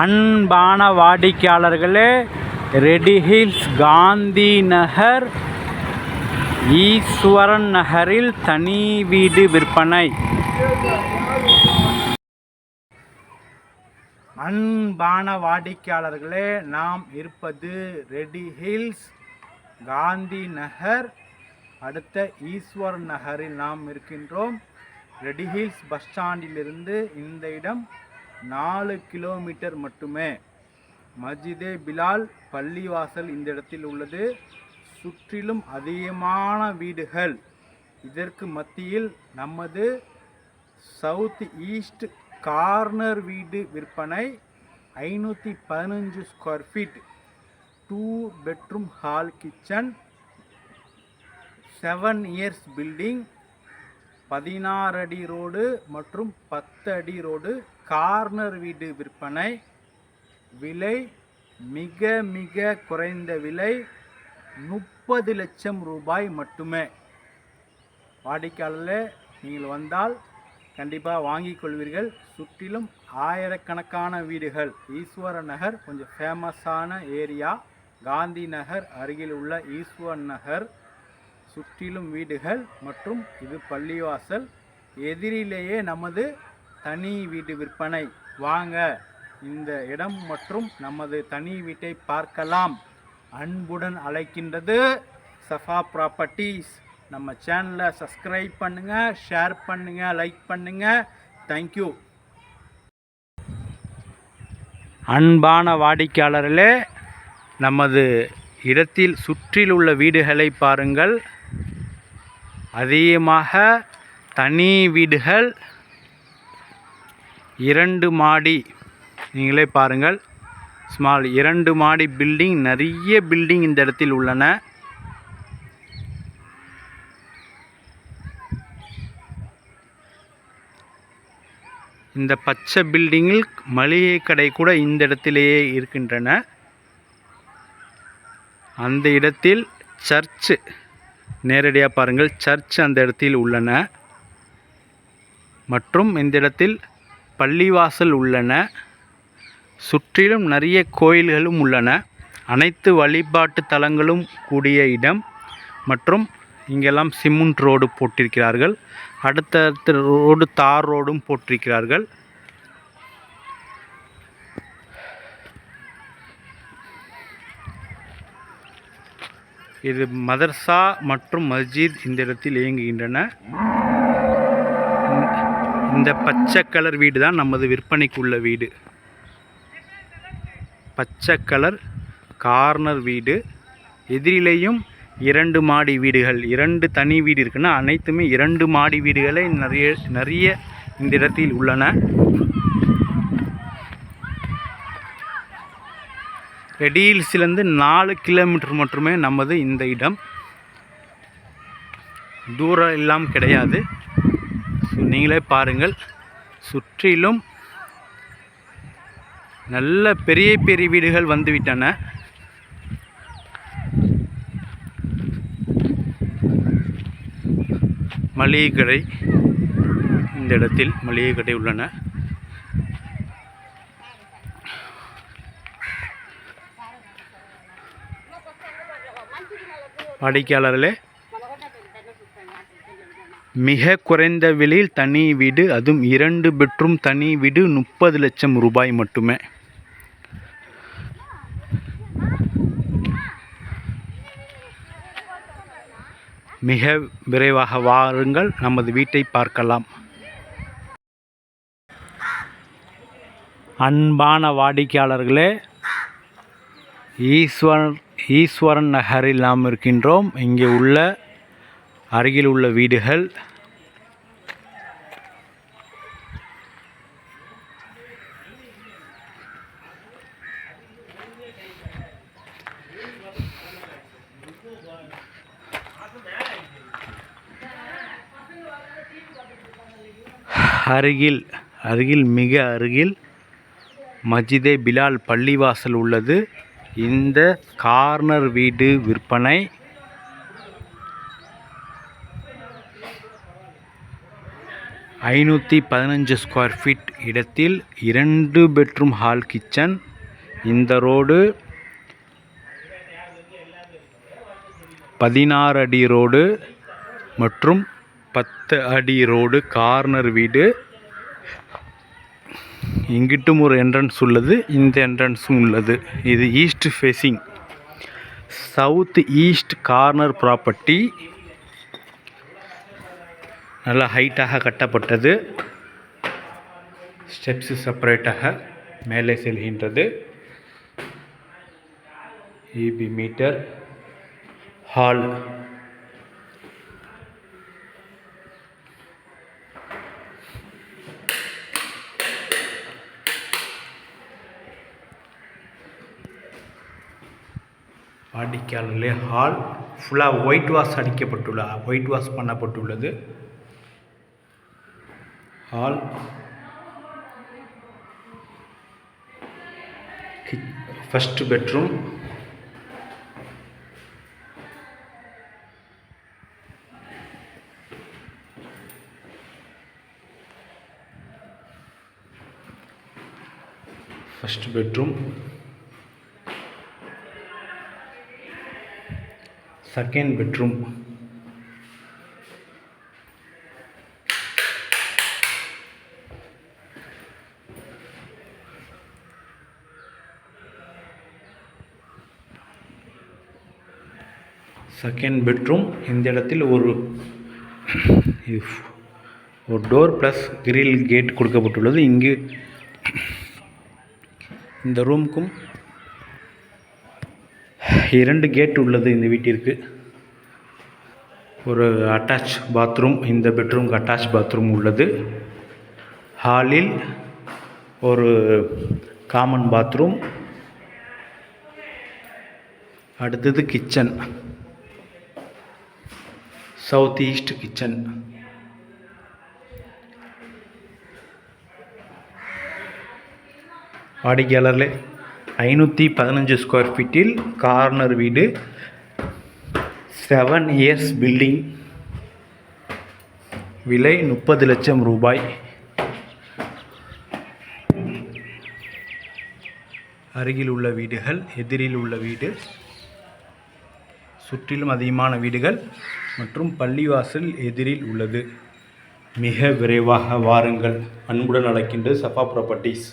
அன்பான வாடிக்கையாளர்களே ready Hills Gandhi Nagar Eswaran நகரில் தனி வீடு விற்பனை. அன்பான வாடிக்கையாளர்களே நாம் இருப்பது ரெடி ஹில்ஸ் காந்தி நகர். அடுத்த ஈஸ்வரன் நகரில் நாம் இருக்கின்றோம். ரெடி ஹில்ஸ் பஸ் ஸ்டாண்டிலிருந்து இந்த இடம் நாலு கிலோமீட்டர் மட்டுமே. மஸ்ஜிதே பிலால் பள்ளிவாசல் இந்த இடத்தில் உள்ளது. சுற்றிலும் அதிகமான வீடுகள். இதற்கு மத்தியில் நமது சவுத் ஈஸ்ட் கார்னர் வீடு விற்பனை ஐநூற்றி பதினஞ்சு square feet. Two bedroom hall kitchen. Seven years building. பதினாறு அடி ரோடு மற்றும் பத்து அடி ரோடு. கார்னர் வீடு விற்பனை. விலை மிக மிக குறைந்த விலை முப்பது லட்சம் ரூபாய் மட்டுமே. வாடிக்கையாளர் நீங்கள் வந்தால் கண்டிப்பாக வாங்கிக் கொள்வீர்கள். சுற்றிலும் ஆயிரக்கணக்கான வீடுகள். ஈஸ்வர நகர் கொஞ்சம் ஃபேமஸான ஏரியா காந்தி நகர் அருகில் உள்ள ஈஸ்வரன் நகர். சுற்றிலும் வீடுகள் மற்றும் இது பள்ளிவாசல். எதிரிலேயே நமது தனி வீடு விற்பனை. வாங்க இந்த இடம் மற்றும் நமது தனி வீட்டை பார்க்கலாம். அன்புடன் அழைக்கின்றது சஃபா ப்ராப்பர்ட்டிஸ் நம்ம சேனலை சப்ஸ்கிரைப் பண்ணுங்கள் ஷேர் பண்ணுங்கள் லைக் பண்ணுங்கள் தேங்க்யூ அன்பான வாடிக்கையாளர்களே நமது இடத்தில் சுற்றிலுள்ள வீடுகளை பாருங்கள். அதிகமாக தனி வீடுகள் இரண்டு மாடி. நீங்களே பாருங்கள். ஸ்மால் இரண்டு மாடி பில்டிங். நிறைய பில்டிங் இந்த இடத்தில் உள்ளன. இந்த பச்சை பில்டிங்கில் மளிகை கடை கூட இந்த இடத்திலேயே இருக்கின்றன. அந்த இடத்தில் சர்ச்சு நேரடியாக பாருங்கள் சர்ச் அந்த இடத்தில் உள்ளன. மற்றும் இந்த இடத்தில் பள்ளிவாசல் உள்ளன. சுற்றிலும் நிறைய கோயில்களும் உள்ளன. அனைத்து வழிபாட்டு தலங்களும் கூடிய இடம். மற்றும் இங்கெல்லாம் சிமெண்ட் ரோடு போட்டிருக்கிறார்கள். அடுத்தடுத்த ரோடு தார் ரோடும் போட்டிருக்கிறார்கள். இது மதர்சா மற்றும் மஸ்ஜித் இந்த இடத்தில் இயங்குகின்றன. இந்த பச்சை கலர் வீடு தான் நமது விற்பனைக்குள்ள வீடு. பச்சை கலர் கார்னர் வீடு. எதிரிலேயும் இரண்டு மாடி வீடுகள் இரண்டு தனி வீடு இருக்குன்னா அனைத்துமே இரண்டு மாடி வீடுகளே நிறைய நிறைய இந்த இடத்தில் உள்ளன. ரெடியில்ஸ்லேருந்து நாலு கிலோமீட்டர் மட்டுமே நமது இந்த இடம். தூரம் எல்லாம் கிடையாது. ஸோ நீங்களே பாருங்கள். சுற்றிலும் நல்ல பெரிய பெரிய வீடுகள் வந்துவிட்டன. மளிகை கடை. இந்த இடத்தில் மளிகை கடை உள்ளன. வாடிக்கையாளர்களே மிக குறைந்த விலையில் தனி வீடு அதுவும் இரண்டு பெட்ரூம் தனி வீடு முப்பது லட்சம் ரூபாய் மட்டுமே. மிக விரைவாக வாருங்கள் நமது வீட்டை பார்க்கலாம். அன்பான வாடிக்கையாளர்களே ஈஸ்வர் ஈஸ்வரன் நகரில் நாம் இருக்கின்றோம். இங்கே உள்ள அருகில் உள்ள வீடுகள். அருகில் அருகில் மிக அருகில் மஸ்ஜிதே பிலால் பள்ளிவாசல் உள்ளது. இந்த கார்னர் வீடு விற்பனை. ஐநூற்றி பதினஞ்சு ஸ்கொயர் ஃபீட் இடத்தில் இரண்டு பெட்ரூம் ஹால் கிச்சன் இந்த ரோடு பதினாறு அடி ரோடு மற்றும் பத்து அடி ரோடு கார்னர் வீடு. இங்கிட்டும் ஒரு என்ட்ரன்ஸ் உள்ளது இந்த என்ட்ரன்ஸும் உள்ளது. இது east facing south east corner property நல்லா ஹைட்டாக கட்டப்பட்டது. ஸ்டெப்ஸ் செப்பரேட்டாக மேலே செல்கின்றது. இபி மீட்டர் ஹால் வாடிக்கையாளர்களே ஹால் ஃபுல்லாக ஒயிட் வாஷ் அடிக்கப்பட்டுள்ள white wash பண்ணப்பட்டுள்ளது. Hall first bedroom first bedroom second bedroom second bedroom இந்த இடத்தில் ஒரு ஒரு டோர் ப்ளஸ் கிரில் கேட் கொடுக்கப்பட்டுள்ளது. இங்கு இந்த ரூமுக்கும் இரண்டு கேட் உள்ளது இந்த வீட்டிற்கு. ஒரு அட்டாச் பாத்ரூம் இந்த பெட்ரூம்க்கு அட்டாச் பாத்ரூம் உள்ளது. ஹாலில் ஒரு காமன் பாத்ரூம் அடுத்தது கிச்சன் சவுத் ஈஸ்ட் கிச்சன் வாடிக்கையாளர்களே ஐநூற்றி பதினஞ்சு ஸ்கொயர் ஃபீட்டில் கார்னர் வீடு. செவன் இயர்ஸ் பில்டிங் விலை முப்பது லட்சம் ரூபாய். அருகில் உள்ள வீடுகள் எதிரில் உள்ள வீடு. சுற்றிலும் அதிகமான வீடுகள் மற்றும் பள்ளிவாசல் எதிரில் உள்ளது. மிக விரைவாக வாருங்கள். அன்புடன் அழைக்கின்ற சஃபா ப்ராப்பர்ட்டிஸ்